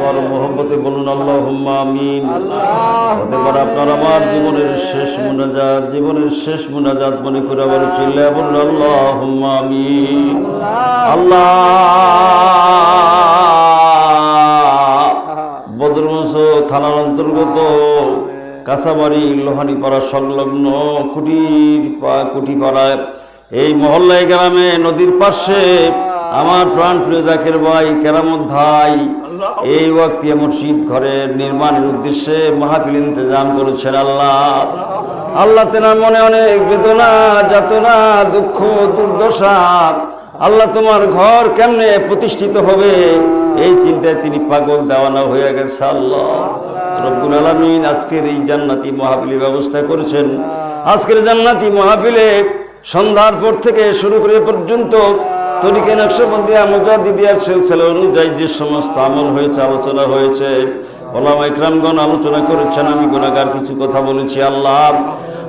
আমার মোহব্বতে বলুন আল্লাহ আমিন। হতে পারে আপনার আমার জীবনের শেষ মুনাজাত জীবনের শেষ মুনাজাত মনে করে আবার চিল্লা বলুন আল্লাহ আমিন। আল্লাহ। বদরমস থানার অন্তর্গত কাঁচাবাড়ি লোহানীপাড়া সংলগ্ন কুটির পা কুটিপাড়ায়। এই মহল্লায় গ্রামে নদীর পাশে আমার প্রাণ প্রিয় জাকের ভাই কেরামত ভাই এই ওয়াক্তিয়া মসজিদ ঘরের নির্মাণের উদ্দেশ্যে মাহফিল ইন্তজাম করেছেন আল্লাহ। আল্লাহ। তেনার মনে অনেক বেদনা যাতনা দুঃখ দুর্দশা। আল্লাহ তোমার ঘর কেমনে প্রতিষ্ঠিত হবে? এই চিন্তায় তিনি পাগল দেওয়ানা হয়ে গেছে আল্লাহ। রব্বুল আলমিন আজকের এই জান্নাতি মাহফিলের ব্যবস্থা করেছেন। আজকের জান্নাতি মাহফিলে সন্ধ্যার পর থেকে শুরু করে পর্যন্ত তরিকে নকশবন্দি মুজাদিদিয়ার সিলসিলা অনুযায়ী যে সমস্ত আমল হয়েছে, আলোচনা হয়েছে, ওলামা ইকরামগণ আলোচনা করেছেন, আমি গুণাগার কিছু কথা বলেছি, আল্লাহ।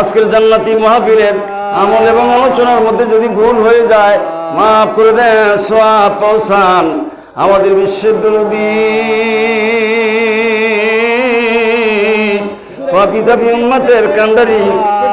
আজকের জান্নাতি মাহফিলের আমল এবং আলোচনার মধ্যে যদি ভুল হয়ে যায়, মাফ করে দেন সোয়া পৌঁছান আমাদের বিশ্বের পাপিতাপি উম্মতের কান্ডারি।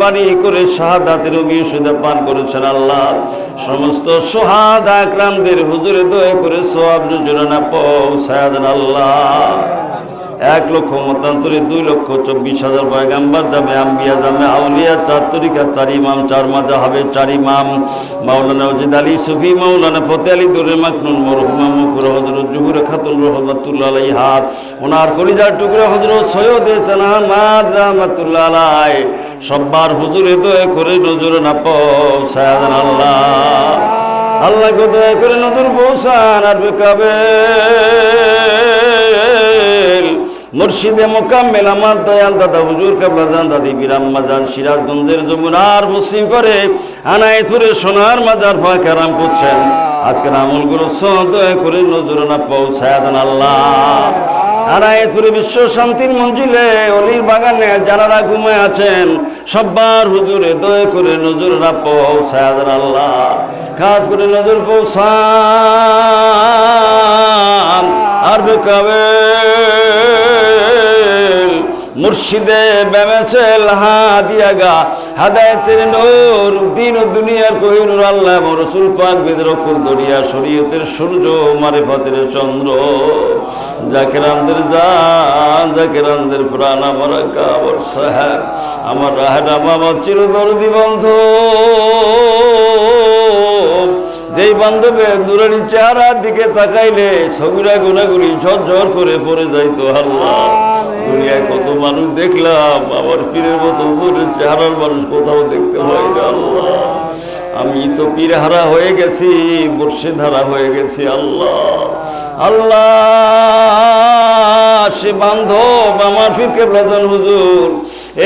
পানি করে শাহাদাতের অভিষেদে পান করেছেন আল্লাহ। সমস্ত সোহাদ আকরামদের হুজুরে দয়া করে সোয়াব জোরানা পৌঁছায় আল্লাহ। এক লক্ষ মতান্তরে দুই লক্ষ চব্বিশ হাজার পয়গাম্বার যাবে আম্বিয়া যাবে আউলিয়া চার তরিকা চার ইমাম, চার মাজা হবে চার ইমাম, মাওলানা ওজিদ আলী সুফি, মাওলানা ফতে আলী দুরে মাকনুন, মরহুমা মুকুর, হজরত জুহুর খাতুন রহমতুল্লাহ আলাই হাত ওনার কলিজার টুকরো হজরত সৈয়দ এসান আহমাদ রহমতুল্লাহ আলাই সব্বার হুজুরে দয়া করে নজর না পৌঁছায় আল্লাহ। আল্লাহকে দয়া করে নজর পৌঁছান আর বেকাবে। মুর্শিদে মোকাম্মেল আমার দয়াল দাদা, হুজুর কাবলাজান দাদি বিরাম মাজান সিরাজগঞ্জের যমুনার মুসলিম করে আনাইতুরে সোনার মাজার ফাঁক আরাম করছেন। আজকের আমলগুলো সদয় করে নজর না পৌঁছায় আল্লাহ। যারা ঘুমায় আছেন। সব্বার হুজুরে দয়া করে নজর না পৌঁছায় আল্লাহ। কাজ করে নজর পৌঁছান। আর বেকাবে মুর্শিদে বেমেছেল হাদিয়াগা হাদায়তের নূর, দিন ও দুনিয়ার কহিনুর আল্লাহ রসুল পাক বেদের দরিয়া, শরীয়তের সূর্য, মারেফতের চন্দ্র। জাকেরানদের জান, জাকেরানদের প্রাণ, আমার কাবর সাহেব, আমার রাহেটা আমার চিরদর্দি বন্ধু। যেই বান্ধবে দূরের চেহারার দিকে তাকাইলে সগুরা গুনাগুলি ঝরঝর করে পড়ে যাইতো আল্লাহ। দুনিয়ায় কত মানুষ দেখলাম আমার পীরের মতো দূরের চেহারার মানুষ কোথাও দেখতে হয় না আল্লাহ। আমি তো পীরহারা হয়ে গেছি হারা হয়ে গেছি আল্লাহ। আল্লাহ সে বান্ধব আমার ফিরকে প্রধান হুজুর।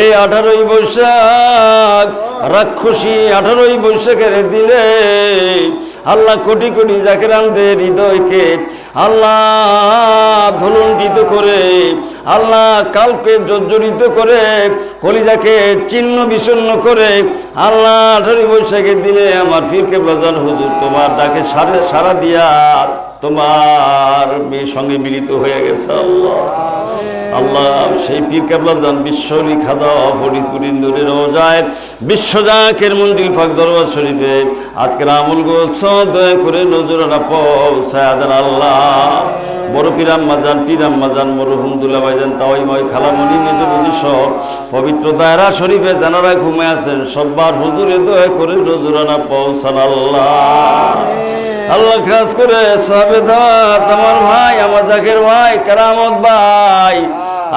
এই আঠারোই বৈশাখ, রাক্ষসী আঠারোই বৈশাখের দিলে আল্লাহ কোটি কোটি জাকেরানদের হৃদয়কে আল্লাহ ধলুণ্ঠিত করে, আল্লাহ কালকে জর্জরিত করে, কলিজাকে চিহ্ন বিচ্ছিন্ন করে, আল্লাহ আঠারোই বৈশাখের দিনে আমার ফিরকে প্রধান হুজুর, তোমার ডাকে সারা সারা দিয়া তোমার সঙ্গে মিলিত হয়ে গেছে আল্লাহ। আল্লাহ, সেই পীর কাবলাদান বিশ্বরী খাদা ফরিদপুর ইন্দুরের রোজায়। বিশ্বজাকের মন্দির ফাঁক দরবার শরীফে আজকের আমল গোছ দয়া করে নজরানা পৌঁছায় দেন আল্লাহ। বড় পিরাম মাজান পিরাম মাজান মরহুম দুলা ভাইজান তাওয়াইময় খালামণি মেজবুদি সহ পবিত্র দায়রা শরীফে জানারা ঘুমে আছেন, সব্বার হুজুরে দয়া করে নজরানা পৌঁছান আল্লাহ। আল্লাহ খাস করে সাহেবে দাওয়াত, আমার ভাই, আমার জাকের ভাই, কেরামত ভাই।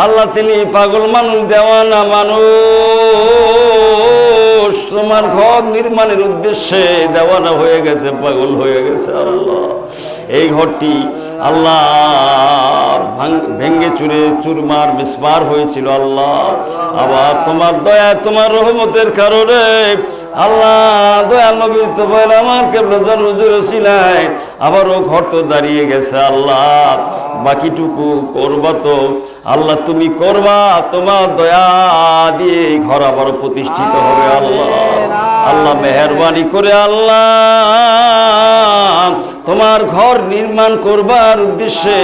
আল্লাহ তিনি পাগল মানুষ, দেওয়ানা মানুষ। তোমার ঘর নির্মাণের উদ্দেশ্যে দেওয়ানা হয়ে গেছে, পাগল হয়ে গেছে আল্লাহ। এই ঘরটি আল্লাহ ভাঙ- ভেঙ্গে চুরে চুরমার বিস্মার হয়েছিল আল্লাহ। আবার তোমার দয়া, তোমার রহমতের কারণে আল্লাহ দয়াল নবীর তো আমার আবারও ঘর তো দাঁড়িয়ে গেছে আল্লাহ। বাকিটুকু করবা তো আল্লাহ, তুমি করবা, তোমার দয়া দিয়ে ঘর আবার প্রতিষ্ঠিত হবে আল্লাহ। আল্লাহ মেহরবানি করে আল্লাহ, তোমার ঘর নির্মাণ করবার উদ্দেশ্যে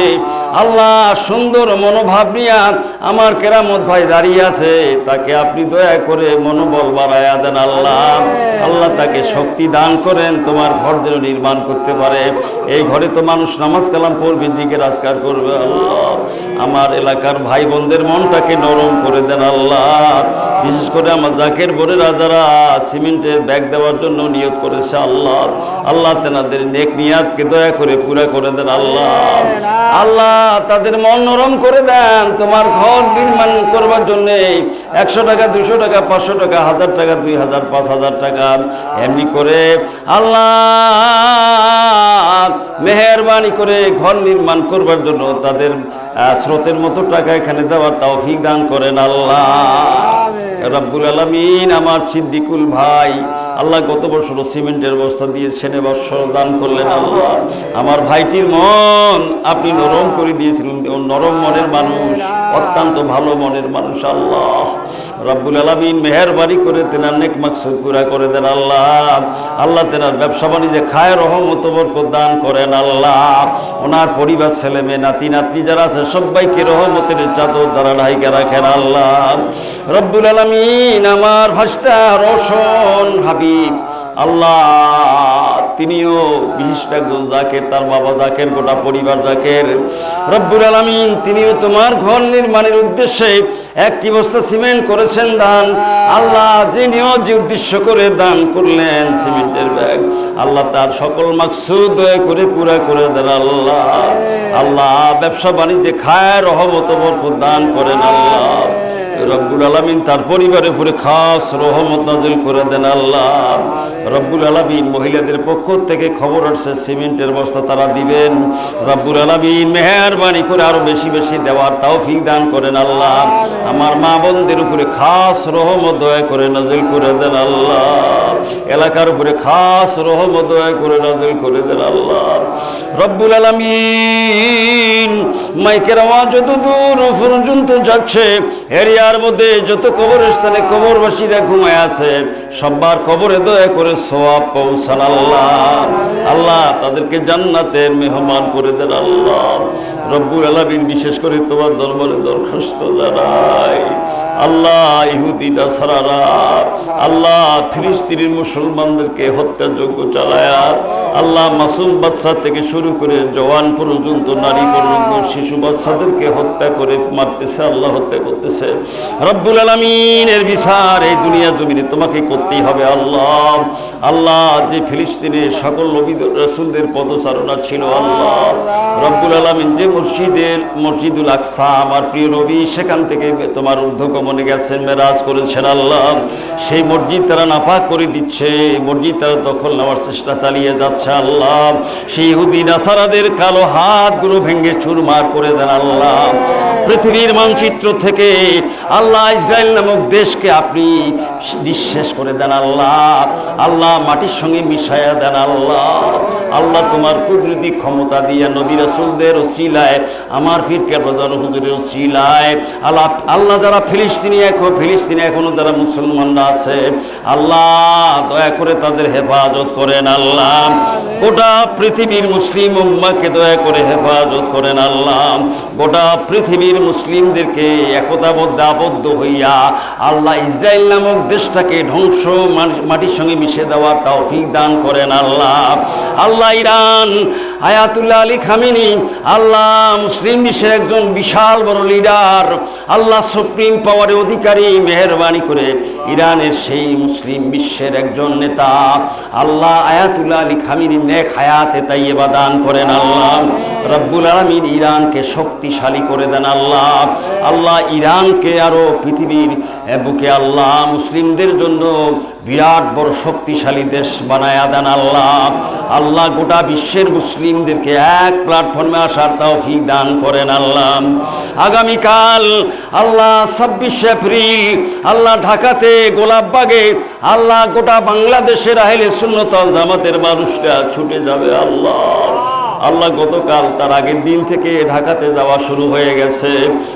আল্লাহ সুন্দর মনোভাব নিয়ে আমার কেরামত ভাই দাঁড়িয়ে আছে তাকে আপনি দয়া করে মনোবল বাড়ায়া দেন আল্লাহ। আল্লাহ তাকে শক্তি দান করেন তোমার ঘর যেন নির্মাণ করতে পারে। এই ঘরে তো মানুষ নামাজ কালাম পড়বে জিকে রাজকার করবে আল্লাহ। আমার এলাকার ভাই বোনদের মনটাকে নরম করে দেন আল্লাহ। বিশেষ করে আমার জাকের বোনেরা যারা সিমেন্টের ব্যাগ দেওয়ার জন্য নিয়োগ করেছে আল্লাহ। আল্লাহ তেনাদের নেক নিয়াতকে দয়া করে পুরা করে দেন আল্লাহ। আল্লাহ তাদের মন নরম করে দেন। তোমার ঘর নির্মাণ করবার জন্য একশো টাকা, দুশো টাকা, পাঁচশো টাকা, হাজার টাকা, দুই হাজার, পাঁচ হাজার টাকা। এমনি করে আল্লাহ মেহরবানি করে ঘর নির্মাণ করবার জন্য তাদের স্রোতের মতো টাকা এখানে দেওয়ার তৌফিক দান করেন আল্লাহ। রব্বুল আলমিন আমার সিদ্দিকুল ভাই, আল্লাহ গত বছর সিমেন্টের বস্তা দিয়ে ছেনে বৎসর দান করলেন আল্লাহ। আমার ভাইটির মন আপনি নরম করে দিয়েছিলেন নরম মনের মানুষ, অত্যন্ত ভালো মনের মানুষ আল্লাহ। রব্বুল আলমিন মেহরবানি করে তেনার নেক মাকসুদ পুরা করে দেন আল্লাহ। আল্লাহ তেনার ব্যবসা বাণিজ্যে খায় রহমত দান করেন আল্লাহ। ওনার পরিবার ছেলে মেয়ে, নাতি, নাতনি যারা আছে, সবাইকে রহমতের চাদর দ্বারা ঢাইকে রাখেন আল্লাহ। রব্বুল আলমিন আমার ভাস্তা রোশন হাবিব। আল্লাহ তার আলমিন ঘর নির্মাণের উদ্দেশ্যে সিমেন্ট করেছেন দান। আল্লাহ যে নিয়ত যে উদ্দেশ্য করে দান করলেন সিমেন্টের ব্যাগ, আল্লাহ তার সকল মাকসুদ করে পুরা করে দেন আল্লাহ। আল্লাহ, ব্যবসা বাণিজ্যে খায় রহমত দান করেন আল্লাহ। রব্বুল আলমিন তার পরিবারের উপরে খাস রহমত নাজিল করে দেন আল্লাহ। রব্বুল আলমিন মহিলাদের পক্ষ থেকে খবর আসছে, সিমেন্টের বস্তা তারা দিবেন। রব্বুল আলমিন মেহরবানি করে আরও বেশি বেশি দেওয়ার তৌফিক দান করেন আল্লাহ। আমার মা বোনদের উপরে খাস রহমত দয়া করে নাজিল করে দেন আল্লাহ। এলাকার উপরে খাস রহমত দয়া করে নাজিল করে দেন আল্লাহ। রব্বুল আলমিন মাইকের আওয়াজ যত দূর পর্যন্ত যাচ্ছে এরিয়ার মধ্যে যত কবরস্থানে কবরবাসীরা ঘুমায় আছে সবার কবরে দয়া করে সোয়াব পৌঁছান আল্লাহ। আল্লাহ, তাদেরকে জান্নাতের মেহমান করে দেন আল্লাহ। রব্বুল আলমিন বিশেষ করে তোমার দরবারে দরখাস্ত জানাই। আল্লাহ ইহুদি নাসারারা আল্লাহ ফিলিস্তিনের মুসলমানদেরকে হত্যাযোগ্য চালায়া, আল্লাহ, মাসুম বাচ্চা থেকে শুরু করে জওয়ান পর্যন্ত, নারী পর্যন্ত, শিশু বাচ্চাদেরকে হত্যা করে মারতেছে, আল্লাহ হত্যা করতেছে। রব্বুল আলমিনের বিচার এই দুনিয়া জমিনে তোমাকে করতেই হবে, আল্লাহ। আল্লাহ, যে ফিলিস্তিনে সকল নবী রসুলদের পদচারণা ছিল, আল্লাহ। রব্বুল আলমিন যে মসজিদের, মসজিদুল আকসা, আমার প্রিয় নবী, সেখান থেকে তোমার ঊর্ধ্বগমনে গেছেন, মেরাজ করেছেন, আল্লাহ। সেই মসজিদ তারা নাপাক করে দিচ্ছে মসজিদ তারা দখল নেওয়ার চেষ্টা চালিয়ে যাচ্ছে, আল্লাহ। সেই ইহুদি, নাসারাদের কালো হাতগুলো ভেঙে চুরমার করে দেন, আল্লাহ। পৃথিবীর মানচিত্র থেকে আল্লাহ ইসরায়েল নামক দেশকে আপনি নিঃশেষ করে দেন আল্লাহ। আল্লাহ মাটির সঙ্গে মিশাইয়া দেন আল্লাহ। আল্লাহ তোমার কুদরতি ক্ষমতা দিয়ে নবী রাসূলদের ওসিলায়, আমার পীর কেবলাদার হুজুরের ওসিলায়, আল্লাহ আল্লাহ যারা ফিলিস্তিনি এখন, ফিলিস্তিনি এখনও যারা মুসলমানরা আছে, আল্লাহ দয়া করে তাদের হেফাজত করেন আল্লাহ। গোটা পৃথিবীর মুসলিম উম্মাকে দয়া করে হেফাজত করেন আল্লাহ। গোটা পৃথিবীর মুসলিমদেরকে একতাবদ্ধ আবদ্ধ হইয়া আল্লাহ ইসরায়েল নামক দেশটাকে ধ্বংস মাটির সঙ্গে মিশে দেওয়ার তৌফিক দান করেন আল্লাহ। আল্লাহ ইরান আয়াতুল্লাহ আলী খামিনি, আল্লাহ মুসলিম বিশ্বের একজন বিশাল বড় লিডার, আল্লাহ সুপ্রিম পাওয়ারের অধিকারী, মেহরবানি করে ইরানের সেই মুসলিম বিশ্বের একজন নেতা। আল্লাহ আয়াতুল্লাহ আলী খামিনি নেক হায়াতে তাইয়েবা দান করেন আল্লাহ। রব্বুল আলমিন ইরানকে শক্তিশালী করে দেন আল্লাহ। আল্লাহ ইরানকে আরও পৃথিবীর বুকে আল্লাহ মুসলিমদের জন্য বিরাট বড় শক্তিশালী দেশ বানায় দেন আল্লাহ। আল্লাহ গোটা বিশ্বের মুসলিমদেরকে এক প্ল্যাটফর্মে আসার তৌফিক দান করেন আল্লাহ। আগামীকাল আল্লাহ ছাব্বিশে এপ্রিল আল্লাহ ঢাকাতে গোলাপবাগে আল্লাহ গোটা বাংলাদেশের আহলে সুন্নতল জামাতের মানুষরা ছুটে যাবে আল্লাহ। আল্লাহ গতকাল তার আগের দিন থেকে ঢাকাতে যাওয়া শুরু হয়ে গেছে।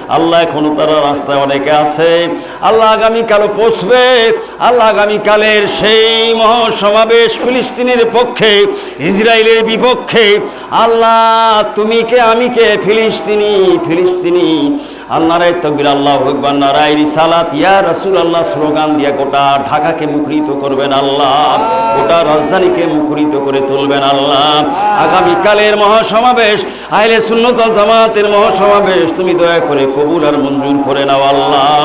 আল্লাহ এখনও তারা রাস্তায় অনেকে আছে। আল্লাহ আগামীকালও পৌঁছবে। আল্লাহ আগামীকালের সেই মহাসমাবেশ ফিলিস্তিনের পক্ষে, ইসরায়েলের বিপক্ষে। আল্লাহ, তুমি কে, আমি কে? ফিলিস্তিনি ফিলিস্তিনি। আল্লাহ রায় তকবির আল্লাহ আকবার, নারায় রিসালাত, ইয়া রাসূল আল্লাহ স্লোগান দিয়ে গোটা ঢাকাকে মুখরিত করবেন আল্লাহ, গোটা রাজধানীকে মুখরিত করে তুলবেন আল্লাহ। আগামীকালের মহাসমাবেশ আইলে সুন্নতল জামাতের মহাসমাবেশ, তুমি দয়া করে কবুল আর মঞ্জুর করে নাও আল্লাহ।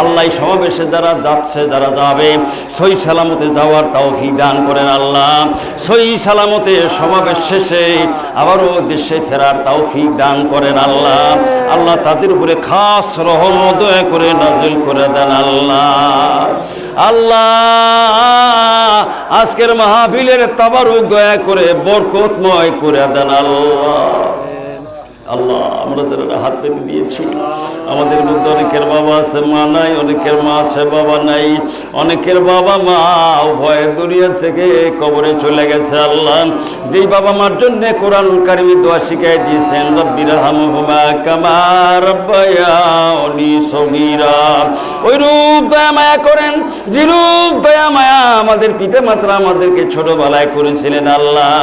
আল্লাহ সমাবেশে যারা যাচ্ছে, যারা যাবে সই সালামতে যাওয়ার তৌফিক দান করেন আল্লাহ। সই সালামতে সমাবেশ শেষে আবারও দেশে ফেরার তৌফিক দান করেন আল্লাহ। আল্লাহ তাদের উপরে খাস রহম দয়া করে নাজিল করে দেন আল্লাহ। আল্লাহ, আজকের মাহফিলের তাবারুক দয়া করে বরকতময় করে দেন আল্লাহ। আল্লাহ, আমরা যারা হাত পেতে দিয়েছি, আমাদের মধ্যে অনেকের বাবা আছে, মা নাই, অনেকের মা আছে, বাবা নাই, অনেকের বাবা মা উভয় দুনিয়া থেকে কবরে চলে গেছে আল্লাহ। যেই বাবা মার জন্য কোরআন কারিমি দোয়া শিখাই দিয়েছেন রব্বির হামহুমা কামা রব্বায়ানি সগীরা। ওই রূপ দয়া মায়া করেন, যে রূপ দয়া মায়া আমাদের পিতা মাত্রা আমাদেরকে ছোটবেলায় করেছিলেন আল্লাহ।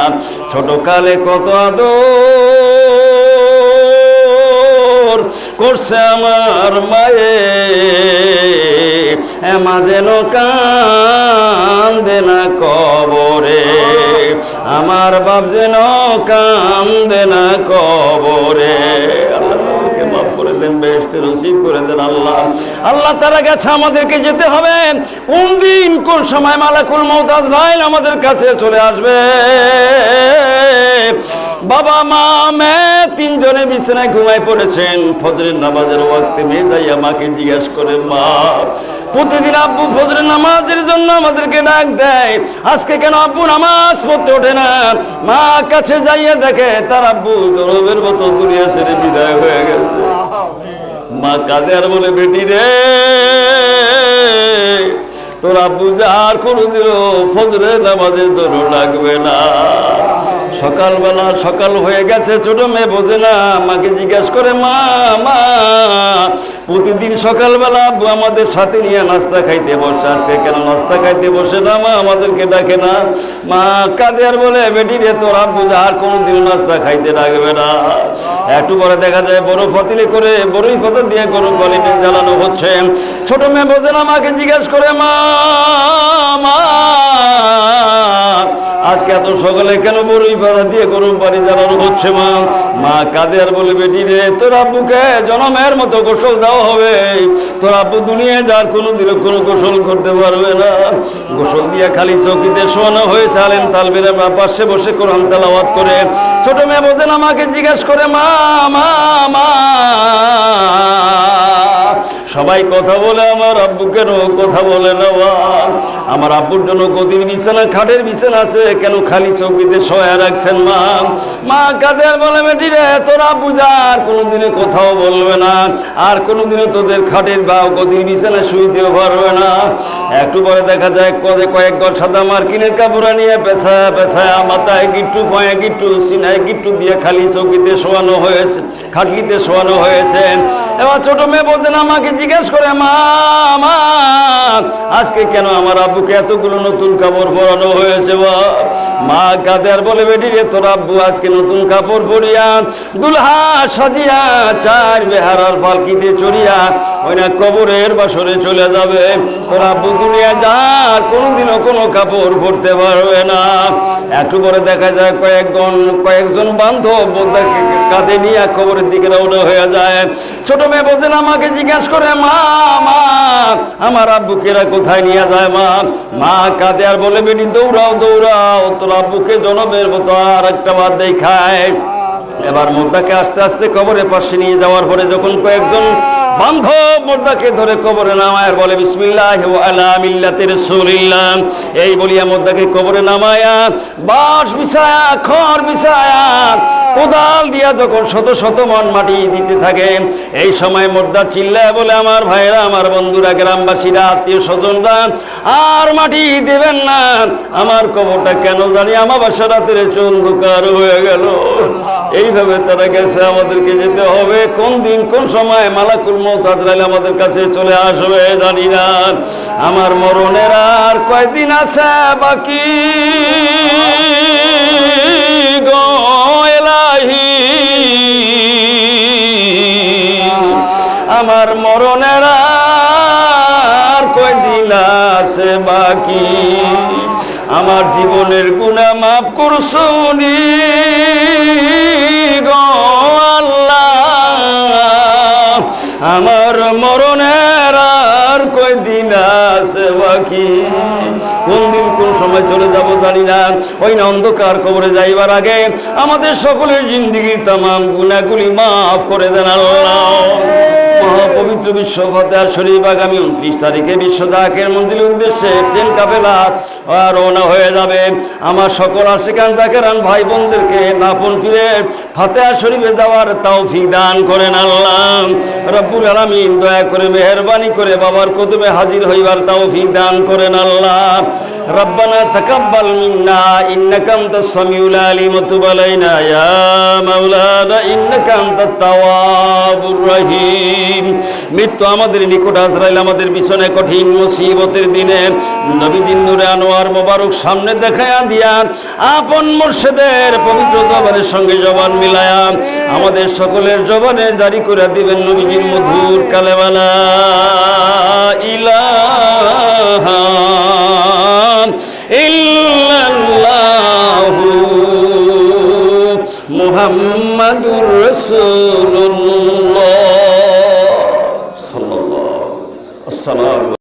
ছোটকালে কত আদর করছে আমার মায়ে। এমা যেন কান্দে না কবরে। আমার বাপ যেন কান্দে না কবরে। করে দেন, বেহেশতে নসিব করে দেন আল্লাহ। আল্লাহ তারা গেছে আমাদেরকে যেতে হবে। কোন সময় আমাদের কাছে চলে আসবে? বাবা মা মে তিনজনে বিছানায় ঘুমায় পড়েছেন। ফজরের নামাজের ওয়াক্তে মেয়ে যাইয়া মাকে জিজ্ঞেস করে, মা, প্রতিদিন আব্বু ফজরের নামাজের জন্য আমাদেরকে ডাক দেয়। আজকে কেন আব্বু নামাজ পড়তে ওঠে না? মা কাছে যাইয়া দেখে, তার আব্বু জরবের মতো দুনিয়া ছেড়ে বিদায় হয়ে গেছে। মা কাঁদে আর বলে, বেটি রে, তোর আব্বু যা আর কোনো দিল ফজরে নামাজের জন্য ডাকবে না। সকালবেলা সকাল হয়ে গেছে, ছোট মেয়ে বোঝে না আমাকে জিজ্ঞেস করে, মা মা, প্রতিদিন সকালবেলা আব্বু আমাদের সাথে নিয়ে নাস্তা খাইতে বসে, আজকে কেন নাস্তা খাইতে বসে না মা, আমাদেরকে ডাকে না? মা কাঁদে আর বলে, বেটি রে, তোর আব্বু আর কোনোদিন নাস্তা খাইতে ডাকবে না। একটু পরে দেখা যায়, বড় ফতিলে করে বড়ই ফতর দিয়ে গরু পালিতে জ্বালানো হচ্ছে। ছোট মেয়ে বোঝে না, মাকে জিজ্ঞেস করে, মা মা, আজকে এত সকালে কেন বড়ই পাতা দিয়ে গরম পানি জ্বালানো হচ্ছে, মা। মা কাঁদে আর বলে, বেটি রে, তোর আব্বুকে জনমের মতো গোসল দেওয়া হবে। তোর আব্বু দুনিয়ায় যার কোনো দিলে কোনো গোসল করতে পারবে না। গোসল দিয়ে খালি চৌকিতে শোয়ানো হয়েছে আলেন তালবের পাশে বসে কোরআন তেলাওয়াত করে। ছোট মেয়ে বোঝেন আমাকে জিজ্ঞেস করে, মা মা মা। সবাই কথা বলে, আমার আব্বু কেন কথা বলে না? আমার আব্বুর জন্য গদির বিছানা, খাটের বিছানা আছে, কেন খালি চৌকিতে শোয়া রাখছেন মা? মা কাদের বলে, বেটি রে, তোর আর কোনোদিনে কোথাও বলবে না, আর কোনোদিনও তোদের খাটের বা গদির বিছানা শুইতেও পারবে না। একটু পরে দেখা যায়, কদে কয়েক গড় সাদা মার্কিনের কাপড়া নিয়ে পেশা পেশায় মাথায় গিট্টু ফয়ে গিট্টু, সিনায় গিট্টু দিয়ে খালি চৌকিতে শোয়ানো হয়েছে, খাটলিতে শোয়ানো হয়েছে। এবার ছোট মেয়ে বলছেন আমাকে জিজ্ঞেস করে, মা আজকে কেন আমার আব্বুকে এতগুলো নতুন কাপড় পরানো হয়েছে, মা? কাঁদে আর বলে, বেটি রে, তোর আব্বু আজকে নতুন কাপড় পরিয়া, দুলহা সাজিয়া, চার বেহারার পালকিতে চড়িয়া, ওই না কবরের বাসরে চলে যাবে। তোর আব্বু দুনিয়া যার কোনোদিনও কোনো কাপড় পরতে পারবে না। একটু পরে দেখা যায়, কয়েকজন কয়েকজন বান্ধব কাঁধে নিয়ে কবরের দিকে রওনা হয়ে যায়। ছোট মেয়ে বলছেন আমাকে জিজ্ঞাসা করে মা মা, আমার আব্বুকেরা কোথায় নিয়ে যায় মা? মা কাঁদে আর বলে, বেটি, দৌড়াও দৌড়াও, তোর আব্বুকে জনমের মতো আর একটা বাদ দেখায় এবার আস্তে আস্তে পাশে নিয়ে যাওয়ার পরে যখন কয়েকজন বান্ধব ধরে কবরে নামায় বলে, বিসমিল্লাহ এই বলিয়া মুর্দাকে কবরে নামায়া, বাঁশ বিছায়া, খড় বিছায়া কোদাল দিয়া যখন শত শত মন মাটি দিতে থাকে এই সময় মুর্দা চিল্লায় বলে আমার ভাইরা আমার বন্ধুরা গ্রামবাসীরা আত্মীয় স্বজনরা আর মাটি দেবেন না। আমার কবরটা কেন জানি আমার বাসা রাতের চন্দ্রকার হয়ে গেল। এইভাবে তারা গেছে আমাদেরকে যেতে হবে। কোন দিন কোন সময় মালাকুল মৌত আজরাইল আমাদের কাছে চলে আসবে জানি না। আমার মরণের আর কয়দিন আছে বাকি? আমার মরণের কয়দিন আছে বাকি? আমার জীবনের গুণা মাফ গো আল্লাহ। আমার মরণের আর কয়দিন আছে বাকি? কোন দিন কোন সময় চলে যাব জানি না। ওই না অন্ধকার কবরে যাইবার আগে আমাদের সকলের জিন্দিগি তামাম গুণাগুলি মাফ করে দেন আল্লাহ। মহাপবিত্র বিশ্ব ফতেহার শরীফ আগামী উনত্রিশ তারিখে বিশ্ব জাকের মন্দিরের উদ্দেশ্যে ট্রেন আহ, রওনা হয়ে যাবে। আমার সকল আশিকান জাকেরান ভাই বোনদেরকে নাপন ফিরে ফাতেহা শরীফে যাওয়ার তৌফিক দান করেন আল্লাহ। রব্বুল আলামিন দয়া করে মেহেরবানি করে বাবার কদমে হাজির হইবার তৌফিক দান করেন আল্লাহ। ربنا تقبل منا إنك أنت السميع العليم وتب علينا يا مولانا إنك أنت التواب الرحيم মৃত্যু আমাদের নিকট আজরাইল আমাদের পিছনে কঠিন মুসিবতের দিনে নবীজিন নূরে আনোয়ার মোবারক সামনে দেখায়া দিয়া আপন মুর্শিদের পবিত্র জবানের সঙ্গে জবান মিলায়া আমাদের সকলের জবানে জারি করে দিবেন নবীজির মধুর কালেওয়ালা ইলাহা মুহাম্মাদুর রাসূলুল্লাহ